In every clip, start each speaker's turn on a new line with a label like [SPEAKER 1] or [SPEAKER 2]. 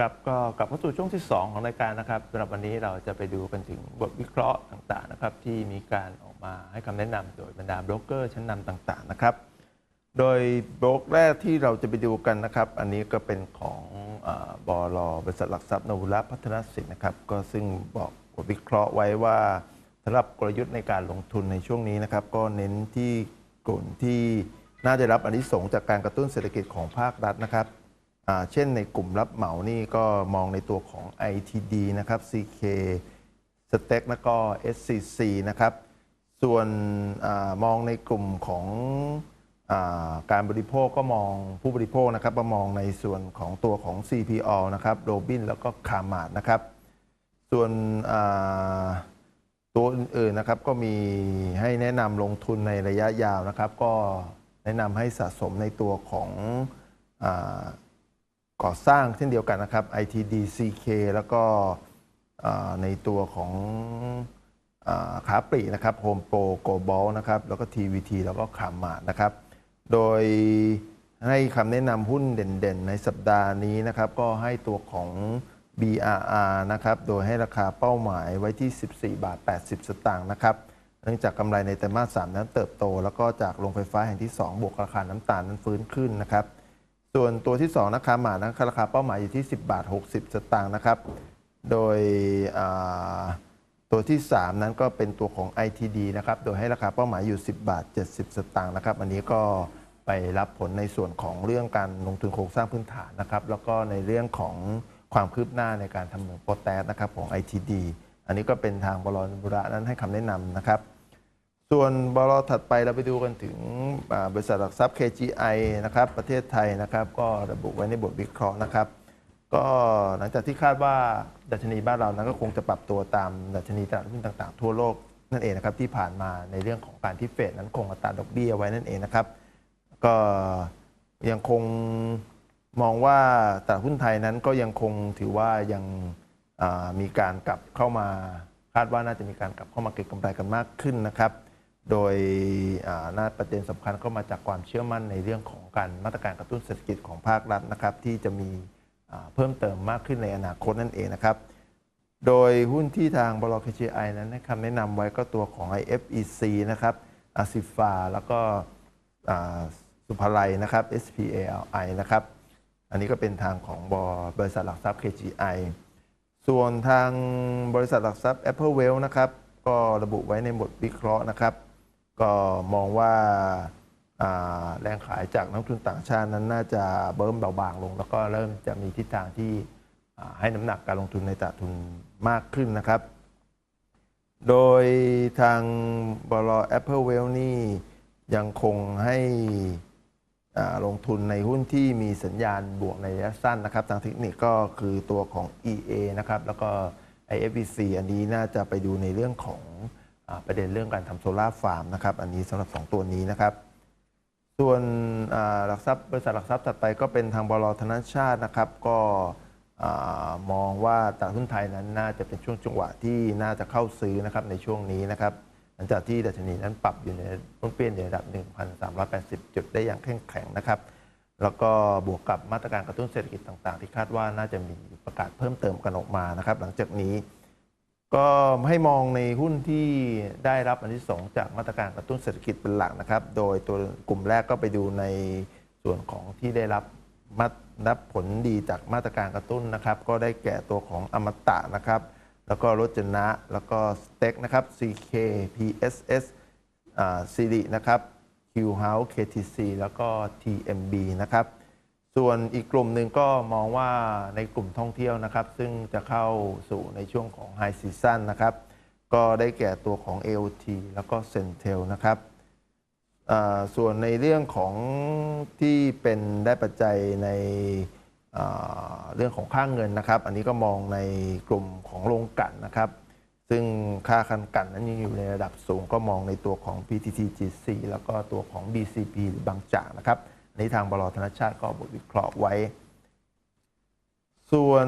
[SPEAKER 1] ครับก็กลับเข้าสู่ช่วงที่ 2 ของรายการนะครับสำหรับวันนี้เราจะไปดูกันถึงบทวิเคราะห์ต่างๆนะครับที่มีการออกมาให้คำแนะนำโดยบรรดาโบรกเกอร์ชั้นนำต่างๆนะครับ โดยโบรกแรกที่เราจะไปดูกันนะครับ อันนี้ก็เป็นของเออบลบริษัทหลักทรัพย์นวุระพัฒนสินนะครับก็ซึ่งบอกบทวิเคราะห์ไว้ว่าสำหรับกลยุทธ์ในการลงทุนในช่วงนี้นะครับ ก็เน้นที่กลุ่มที่น่าจะรับอานิสงส์จากการกระตุ้นเศรษฐกิจของภาครัฐนะครับ เช่นในกลุ่มรับเหมานี่ก็มองในตัวของ ITD นะครับ CK s t e c แล้วก็ SCC นะครับ ส่วนอมองในกลุ่มของอาการบริโภคก็มองผู้บริโภคนะครับมามองในส่วนของตัวของ CPO นะครับโรบินแล้วก็คามาดนะครับ ส่วนตัวอื่นๆนะครับก็มีให้แนะนำลงทุนในระยะยาวนะครับ ก็แนะนำให้สะสมในตัวของอ ก่อสร้างเช่นเดียวกันนะครับ ITD CK แล้วก็ในตัวของขาปลีนะครับ Home Pro Global นะครับแล้วก็ TVT แล้วก็ขามานะครับ โดยให้คำแนะนำหุ้นเด่นๆ ในสัปดาห์นี้นะครับ ก็ให้ตัวของ BRR นะครับ โดยให้ราคาเป้าหมายไว้ที่ 14 บาท 80 สตางค์นะครับ เนื่องจากกำไรในไตรมาส 3 นั้นเติบโต แล้วก็จากโรงไฟฟ้าแห่งที่ 2 บวกราคาน้ำตาลนั้นฟื้นขึ้นนะครับ ส่วนตัวที่2นะคะหมานะราคาเป้าหมายอยู่ที่ 10 บาท 60 สตางค์นะครับ โดยตัวที่ 3 นั้นก็เป็นตัวของ ITD นะครับ โดยให้ราคาเป้าหมายอยู่ 10 บาท 70 สตางค์นะครับ อันนี้ก็ไปรับผลในส่วนของเรื่องการลงทุนโครงสร้างพื้นฐานนะครับ แล้วก็ในเรื่องของความคืบหน้าในการทำเหมืองโปรแตสนะครับของ ITD อันนี้ก็เป็นทางบลบุระนั้นให้คำแนะนำนะครับ ส่วนบลถัดไปเราไปดูกันถึงบริษัทหลักทรัพย์ KGI นะครับประเทศไทยนะครับก็ระบุไว้ในบทวิเคราะห์นะครับก็หลังจากที่คาดว่าดัชนีบ้านเรานั้นก็คงจะปรับตัวตามดัชนีตลาดหุ้นต่างๆ ทั่วโลกนั่นเองนะครับที่ผ่านมาในเรื่องของการที่เฟดนั้นคงอัตราดอกเบี้ยไว้นั่นเองนะครับก็ยังคงมองว่าตลาดหุ้นไทยนั้นก็ยังคงถือว่ายังมีการกลับเข้ามาคาดว่าน่าจะมีการกลับเข้ามาเก็งกำไรกันมากขึ้นนะครับ โดยอ่าหน้าประเด็นสำคัญก็มาจากความเชื่อมั่นในเรื่องของการมาตรการกระตุ้นเศรษฐกิจของภาครัฐนะครับที่จะมีเพิ่มเติมมากขึ้นในอนาคตนั่นเองนะครับ โดยหุ้นที่ทางบล KGI นั้นให้คำแนะนำไว้ก็ตัวของ IFEC นะครับอาซิฟาแล้วก็สุภาลัยนะครับ SPALI นะครับ อันนี้ก็เป็นทางของบริษัทหลักทรัพย์ KGI ส่วนทางบริษัทหลักทรัพย์ Apple Wealth นะครับ ก็ระบุไว้ในบทวิเคราะห์นะครับ ก็มองว่าแรงขายจากนักลงทุนต่างชาตินั้นน่าจะเบิ่มเบาบางลง แล้วก็เริ่มจะมีทิศทางที่ให้น้ำหนักการลงทุนในตลาดทุนมากขึ้นนะครับ โดยทางบล Apple w e l l นี่ยังคงให้ลงทุนในหุ้นที่มีสัญญาณบวกในระยะสั้นนะครับ ทางเทคนิคก็คือตัวของ EA นะครับ แล้วก็ IFBC อันนี้น่าจะไปดูในเรื่องของ ประเด็นเรื่องการทำโซลาร์ฟาร์มนะครับ อันนี้สำหรับ 2 ตัวนี้นะครับ ส่วนหลักทรัพย์บริษัทหลักทรัพย์ถัดไปก็เป็นทางบลธนชาตินะครับ ก็มองว่าตลาดหุ้นไทยนั้นน่าจะเป็นช่วงจังหวะที่น่าจะเข้าซื้อนะครับในช่วงนี้นะครับ หลังจากที่ดัชนีนั้นปรับอยู่ในต้นเปี้ยนในระดับ 1,380 จุดได้อย่างแข็งแข็งนะครับ แล้วก็บวกกับมาตรการกระตุ้นเศรษฐกิจต่าง ๆ ที่คาดว่าน่าจะมีประกาศเพิ่มเติมกันออกมานะครับ หลังจากนี้ ก็ให้มองในหุ้นที่ได้รับอันที่สองจากมาตรการกระตุ้นเศรษฐกิจเป็นหลักนะครับ โดยตัวกลุ่มแรกก็ไปดูในส่วนของที่ได้รับมารับผลดีจากมาตรการกระตุ้นนะครับ ก็ได้แก่ตัวของอมตะนะครับ แล้วก็รจนะ แล้วก็สเต็กนะครับ CK PSS อ่าซีรีนะครับ Q House KTC แล้วก็ TMB นะครับ ส่วนอีกกลุ่มหนึ่งก็มองว่าในกลุ่มท่องเที่ยวนะครับ ซึ่งจะเข้าสู่ในช่วงของ High Season นะครับ ก็ได้แก่ตัวของ AOT แล้วก็ Centel นะครับส่วนในเรื่องของที่เป็นได้ปัจจัยในเรื่องของค่างเงินนะครับ อันนี้ก็มองในกลุ่มของโรงกันนะครับ ซึ่งค่าคันกันนั้นยังอยู่ในระดับสูงก็มองในตัวของ PTTGC แล้วก็ตัวของ BCP หรือบางจากนะครับ อันทางบลธนชาติก็บทวิเคราะห์ไว้ ส่วน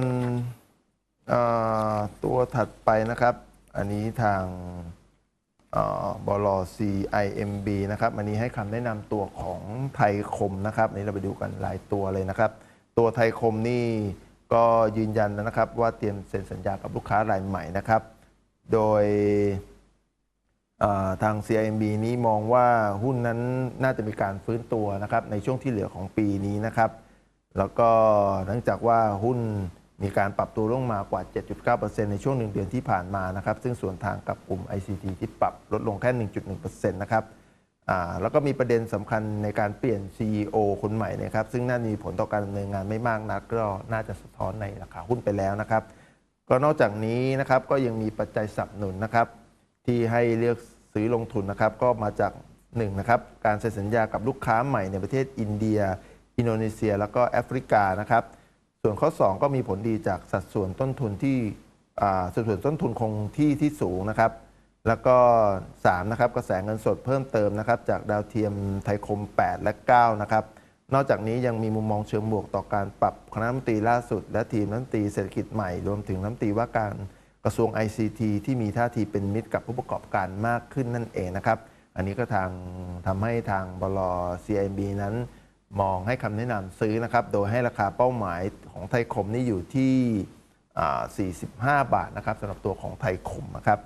[SPEAKER 1] ตัวถัดไปนะครับ อันนี้ทางอ่าบล CIMB นะครับ อันนี้ให้คำแนะนำตัวของไทยคมนะครับนนี้เราไปดูกันหลายตัวเลยนะครับ ตัวไทยคมนี่ก็ยืนยันนะครับว่าเตรียมเซ็นสัญญากับลูกค้ารายใหม่นะครับ โดย ทาง CIMB นี้มองว่าหุ้นนั้นน่าจะมีการฟื้นตัวนะครับในช่วงที่เหลือของปีนี้นะครับ แล้วก็เนื่องจากว่าหุ้นมีการปรับตัวลงมากว่า 7.9%ในช่วงหนึ่งเดือนที่ผ่านมานะครับ ซึ่งส่วนทางกับกลุ่ม ICT ที่ปรับลดลงแค่ 1.1%นะครับแล้วก็มีประเด็นสำคัญในการเปลี่ยน CEO คนใหม่นะครับ ซึ่งน่ามีผลต่อการดำเนินงานไม่มากนักก็น่าจะสะท้อนในราคาหุ้นไปแล้วนะครับ ก็นอกจากนี้นะครับก็ยังมีปัจจัยสนับสนุนนะครับ ที่ให้เลือกซื้อลงทุนนะครับ ก็มาจากหนึ่งนะครับการเซ็นสัญญากับลูกค้าใหม่ในประเทศอินเดีย อินโดนีเซีย แล้วก็แอฟริกานะครับ ส่วนข้อ 2 ก็มีผลดีจากสัดส่วนต้นทุนที่อ่าสัดส่วนต้นทุนคงที่ที่สูงนะครับ แล้วก็3นะครับกระแสเงินสดเพิ่มเติมนะครับ จากดาวเทียมไทยคม 8 และ 9 นะครับ นอกจากนี้ยังมีมุมมองเชิงบวกต่อการปรับคณะรัฐมนตรีล่าสุด และทีมรัฐมนตรีเศรษฐกิจใหม่รวมถึงรัฐมนตรีว่าการ กระทรวง ICT ที่มีท่าทีเป็นมิตรกับผู้ประกอบการมากขึ้นนั่นเองนะครับ อันนี้ก็ทางทำให้ทางบล CIB นั้นมองให้คำแนะนำซื้อนะครับ โดยให้ราคาเป้าหมายของไทยคมนี่อยู่ที่ 45 บาทนะครับสำหรับตัวของไทยคมนะครับ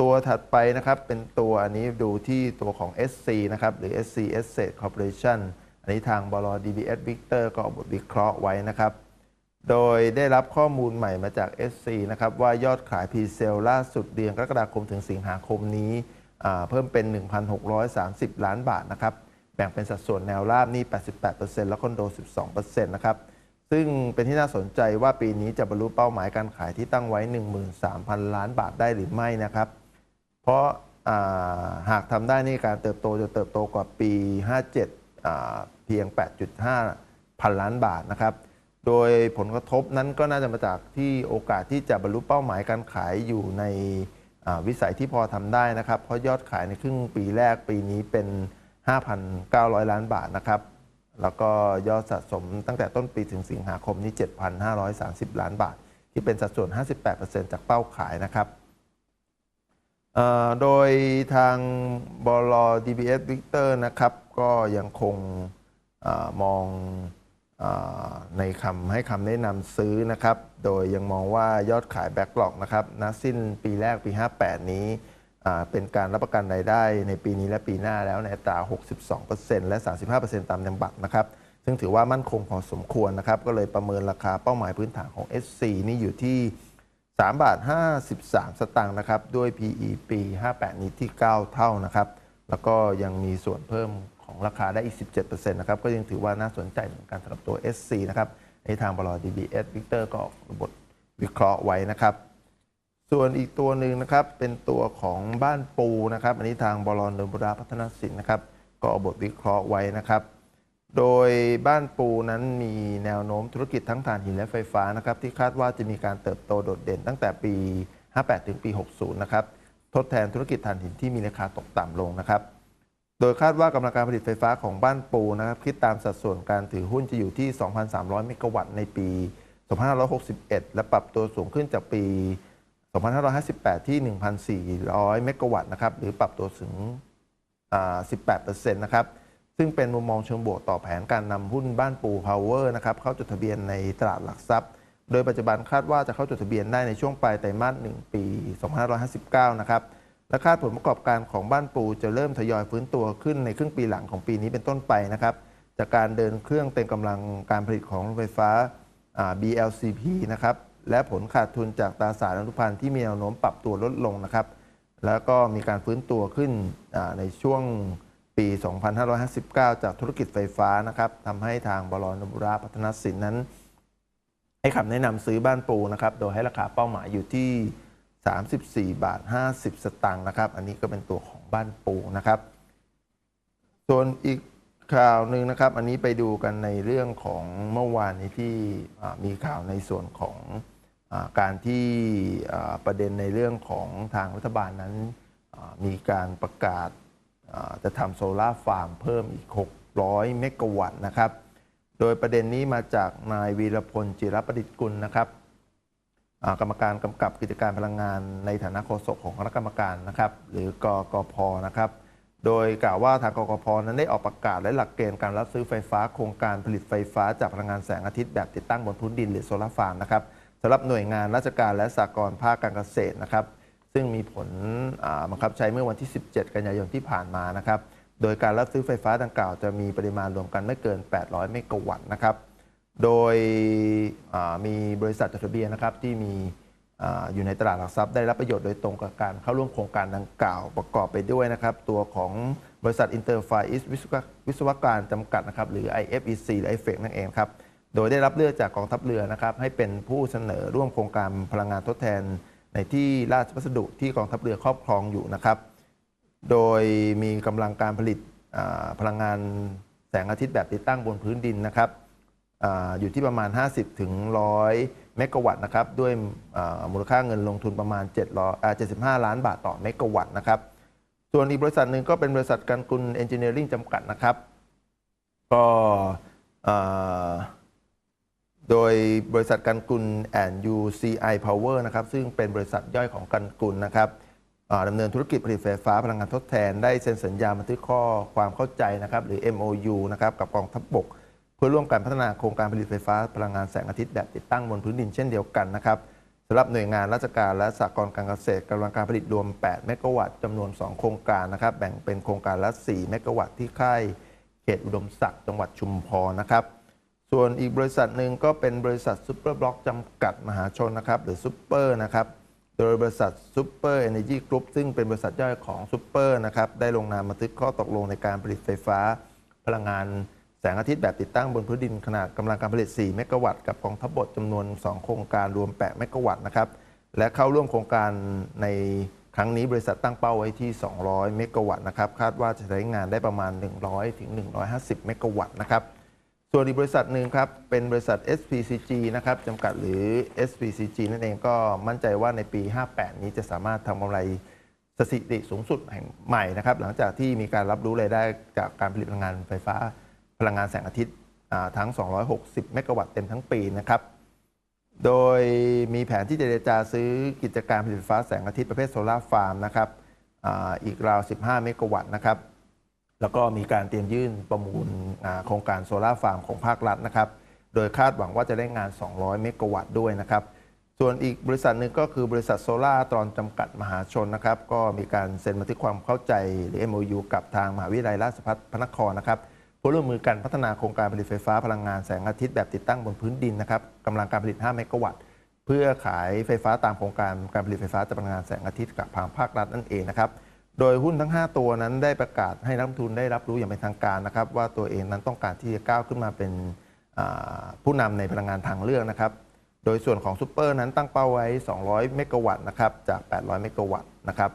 [SPEAKER 1] ตัวถัดไปนะครับเป็นตัวอันนี้ดูที่ตัวของ SC นะครับหรือ SC Asset Corporation อันนี้ทางบล DBS Victor ก็เอาบทวิเคราะห์ไว้นะครับ โดยได้รับข้อมูลใหม่มาจาก SC นะครับ ว่ายอดขายพรีเซลล่าสุดเดือนกรกฎาคมถึงสิงหาคมนี้ เพิ่มเป็น 1,630 ล้านบาทนะครับ แบ่งเป็นสัดส่วนแนวราบนี่ 88%แล้วคอนโด 12%นะครับ ซึ่งเป็นที่น่าสนใจว่าปีนี้จะบรรลุเป้าหมายการขายที่ตั้งไว้ 13,000 ล้านบาทได้หรือไม่นะครับ เพราะาหากทำได้นี่การเติบโตจะเติบโตกว่าปี 57เพียง 8.5 พันล้านบาทนะครับ โดยผลกระทบนั้นก็น่าจะมาจากที่โอกาสที่จะบรรลุเป้าหมายการขายอยู่ในวิสัยที่พอทำได้นะครับ เพราะยอดขายในครึ่งปีแรกปีนี้เป็น 5,900 ล้านบาทนะครับ แล้วก็ยอดสะสมตั้งแต่ต้นปีถึงสิงหาคมนี้ 7,530 ล้านบาท ที่เป็นสัดส่วน 58%จากเป้าขายนะครับโดยทางบล DBS Victor นะครับ ก็ยังคงอมอง ในคำให้คำแนะนำซื้อนะครับ โดยยังมองว่ายอดขายแบ็กหลอกนะครับณสิ้นปีแรกปี 58 นี้เป็นการรับประกันรายได้ในปีนี้และปีหน้าแล้วในอัตรา 62%และ 35%ตามแนวบัตรนะครับ ซึ่งถือว่ามั่นคงพอสมควรนะครับ ก็เลยประเมินราคาเป้าหมายพื้นฐานของ SC นี่อยู่ที่3บาท53 สตางค์นะครับ ด้วย PE ปี 58 นี้ที่ 9 เท่านะครับ แล้วก็ยังมีส่วนเพิ่ม ราคาได้อีก 17%นะครับก็ยังถือว่าน่าสนใจเหมือนกันสำหรับตัว SC นะครับในทางบลอ DBS Victor ก็ออกบทวิเคราะห์ไว้นะครับ ส่วนอีกตัวหนึ่งนะครับเป็นตัวของบ้านปูนะครับ อันนี้ทางบลนบุราพัฒนสินนะครับก็เอาบทวิเคราะห์ไว้นะครับ โดยบ้านปูนั้นมีแนวโน้มธุรกิจทั้งถ่านหินและไฟฟ้านะครับที่คาดว่าจะมีการเติบโตโดดเด่นตั้งแต่ปี 58 ถึงปี 60 นะครับทดแทนธุรกิจถ่านหินที่มีราคาตกต่ำลงนะครับ โดยคาดว่ากำลังการผลิตไฟฟ้าของบ้านปูนะครับคิดตามสัดส่วนการถือหุ้นจะอยู่ที่ 2,300 เมกะวัตต์ในปี 2561 และปรับตัวสูงขึ้นจากปี 2558 ที่ 1,400 เมกะวัตต์นะครับหรือปรับตัวถึงอ่า18%นะครับซึ่งเป็นมุมมองเชิงบวกต่อแผนการนำหุ้นบ้านปูพาวเวอร์นะครับเข้าจดทะเบียนในตลาดหลักทรัพย์ โดยปัจจุบันคาดว่าจะเข้าจดทะเบียนได้ในช่วงปลายไตรมาส 1 ปี 2559 นะครับ และคาดผลประกอบการของบ้านปูจะเริ่มทยอยฟื้นตัวขึ้นในครึ่งปีหลังของปีนี้เป็นต้นไปนะครับ จากการเดินเครื่องเต็มกำลังการผลิตของรงไฟฟ้า BLCP นะครับและผลขาดทุนจากตราสารอนุพันธ์ที่มีแนวโน้มปรับตัวลดลงนะครับ แล้วก็มีการฟื้นตัวขึ้นในช่วงปี 2559 จากธุรกิจไฟฟ้านะครับทำให้ทางบลนบุราพัฒนสินนั้น ให้คำแนะนำซื้อบ้านปูนะครับ โดยให้ราคาเป้าหมายอยู่ที่ 34 บาท 50 สตางค์นะครับ อันนี้ก็เป็นตัวของบ้านปูนะครับ ส่วนอีกข่าวหนึ่งนะครับ อันนี้ไปดูกันในเรื่องของเมื่อวานนี้ที่มีข่าวในส่วนของอการที่ประเด็นในเรื่องของทางรัฐบาลนั้นมีการประกาศจะทำโซลาร์ฟาร์มเพิ่มอีก 600 เมกะวัตต์นะครับ โดยประเด็นนี้มาจากนายวีรพลจิรประดิษฐ์กุลนะครับ กรรมการกำกับกิจการพลังงานในฐานะโฆษกของคณะกรรมการนะครับ หรือกกพนะครับ โดยกล่าวว่าทางกกพนั้นได้ออกประกาศและหลักเกณฑ์การรับซื้อไฟฟ้าโครงการผลิตไฟฟ้าจากพลังงานแสงอาทิตย์แบบติดตั้งบนพื้นดินหรือโซลาร์ฟาร์มนะครับสำหรับหน่วยงานราชการและสากลภาคการเกษตรนะครับ ซึ่งมีผลบังคับใช้เมื่อวันที่ 17 กันยายนที่ผ่านมานะครับ โดยการรับซื้อไฟฟ้าดังกล่าวจะมีปริมาณรวมกันไม่เกิน 800 เมกะวัตต์นะครับ โดยมีบริษัทจดทะเบียนนะครับที่มีออยู่ในตลาดหลักทรัพย์ได้รับประโยชน์โดยตรงกับการเข้าร่วมโครงการดังกล่าวประกอบไปด้วยนะครับ ตัวของบริษัทอินเตอร์ไฟอิสวิศวการจำกัดนะครับหรือ IFEC หรือ IFEC นั่นเองครับโดยได้รับเลือกจากกองทัพเรือนะครับให้เป็นผู้เสนอร่วมโครงการพลังงานทดแทน ในที่ราชพัสดุที่กองทัพเรือครอบครองอยู่นะครับ โดยมีกำลังการผลิตพลังงานแสงอาทิตย์แบบติดตั้งบนพื้นดินนะครับ อยู่ที่ประมาณ 50ถึง100 เมกะวัตต์นะครับด้วยมูลค่าเงินลงทุนประมาณ775 ล้านบาทต่อเมกะวัตต์นะครับส่วนอีกบริษัทหนึ่งก็เป็นบริษัทการกุลเอนจิเนียริ่งจำกัดนะครับ ก็โดยบริษัทกันกุลแอนยูซีไอพาวเวอร์นะครับซึ่งเป็นบริษัทย่อยของกันกุลนะครับดำเนินธุรกิจผลิตไฟฟ้าพลังงานทดแทน ได้เซ็นสัญญาบันทึกข้อความเข้าใจนะครับหรือ MOU นะครับกับกองทัพบก เพื่อร่วมกันพัฒนาโครงการผลิตไฟฟ้าพลังงานแสงอาทิตย์แบบติดตั้งบนพื้นดินเช่นเดียวกันนะครับสำหรับหน่วยงานราชการและสหกรณ์การเกษตรกำลังการผลิตรวม 8 เมกะวัตต์จำนวน 2 โครงการนะครับ แบ่งเป็นโครงการละ 4 เมกะวัตต์ที่ค่ายเขตอุดมศักดิ์จังหวัดชุมพรนะครับ ส่วนอีกบริษัทหนึ่งก็เป็นบริษัทซูเปอร์บล็อกจำกัดมหาชนนะครับ หรือซูเปอร์นะครับ โดยบริษัทซูเปอร์เอเนจีกรุ๊ปซึ่งเป็นบริษัทย่อยของซูเปอร์นะครับ ได้ลงนามบันทึกข้อตกลงในการผลิตไฟฟ้าพลังงาน แสงอาทิตย์แบบติดตั้งบนพื้นดินขนาดกำลังการผลิต 4 เมกะวัตต์กับกองทัพบกจำนวน 2 โครงการรวม 8 เมกะวัตต์นะครับ และเข้าร่วมโครงการในครั้งนี้บริษัทตั้งเป้าไว้ที่ 200 เมกะวัตต์นะครับ คาดว่าจะใช้งานได้ประมาณ 100 ถึง 150 เมกะวัตต์นะครับ ส่วนอีกบริษัทหนึ่งครับ เป็นบริษัท SPCG นะครับจำกัดหรือ SPCG นั่นเองก็มั่นใจว่าในปี 58 นี้จะสามารถทำกำไรสถิติสูงสุดแห่งใหม่นะครับ หลังจากที่มีการรับรู้รายได้จากการผลิตพลังงานไฟฟ้า พลังงานแสงอาทิตย์ทั้ง 260 เมกะวัตต์เต็มทั้งปีนะครับ โดยมีแผนที่จะเจรจาซื้อกิจการผลิตไฟฟ้าแสงอาทิตย์ประเภทโซลาร์ฟาร์มนะครับอ,อีกราว 15 เมกะวัตต์นะครับ แล้วก็มีการเตรียมยื่นประมูลโครงการโซลาร์ฟาร์มของภาครัฐนะครับ โดยคาดหวังว่าจะได้งาน 200 เมกะวัตต์ด้วยนะครับ ส่วนอีกบริษัทหนึ่งก็คือบริษัทโซลาร์ตรอนจำกัดมหาชนนะครับ ก็มีการเซ็นบันทึกความเข้าใจหรือ MOU กับทางมหาวิทยาลัยราชภัฏพระนครนะครับ เพื่อร่วมมือกันพัฒนาโครงการผลิตไฟฟ้าพลังงานแสงอาทิตย์แบบติดตั้งบนพื้นดินนะครับกำลังการผลิต 5 เมกะวัตต์ เพื่อขายไฟฟ้าตามโครงการการผลิตไฟฟ้าจากพลังงานแสงอาทิตย์กับทางภาครัฐนั่นเองนะครับโดยหุ้นทั้ง 5 ตัวนั้นได้ประกาศให้นักลงทุนได้รับรู้อย่างเป็นทางการนะครับ ว่าตัวเองนั้นต้องการที่จะก้าวขึ้นมาเป็นผู้นำในพลังงานทางเลือกนะครับ โดยส่วนของซูเปอร์นั้นตั้งเป้าไว้ 200 เมกะวัตต์นะครับจาก 800 เมกะวัตต์นะครับ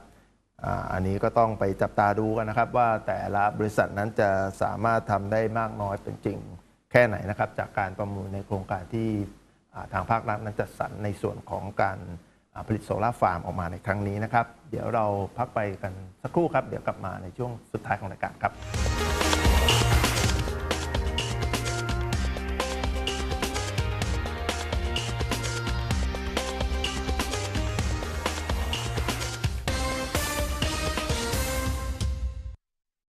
[SPEAKER 1] อ่าอันนี้ก็ต้องไปจับตาดูกันนะครับ ว่าแต่ละบริษัทนั้นจะสามารถทำได้มากน้อยเป็นจริงแค่ไหนนะครับ จากการประมูลในโครงการที่ทางภาครัฐนั้นจัดสรรในส่วนของการผลิตโซลาร์ฟาร์มออกมาในครั้งนี้นะครับ เดี๋ยวเราพักไปกันสักครู่ครับ เดี๋ยวกลับมาในช่วงสุดท้ายของรายการครับ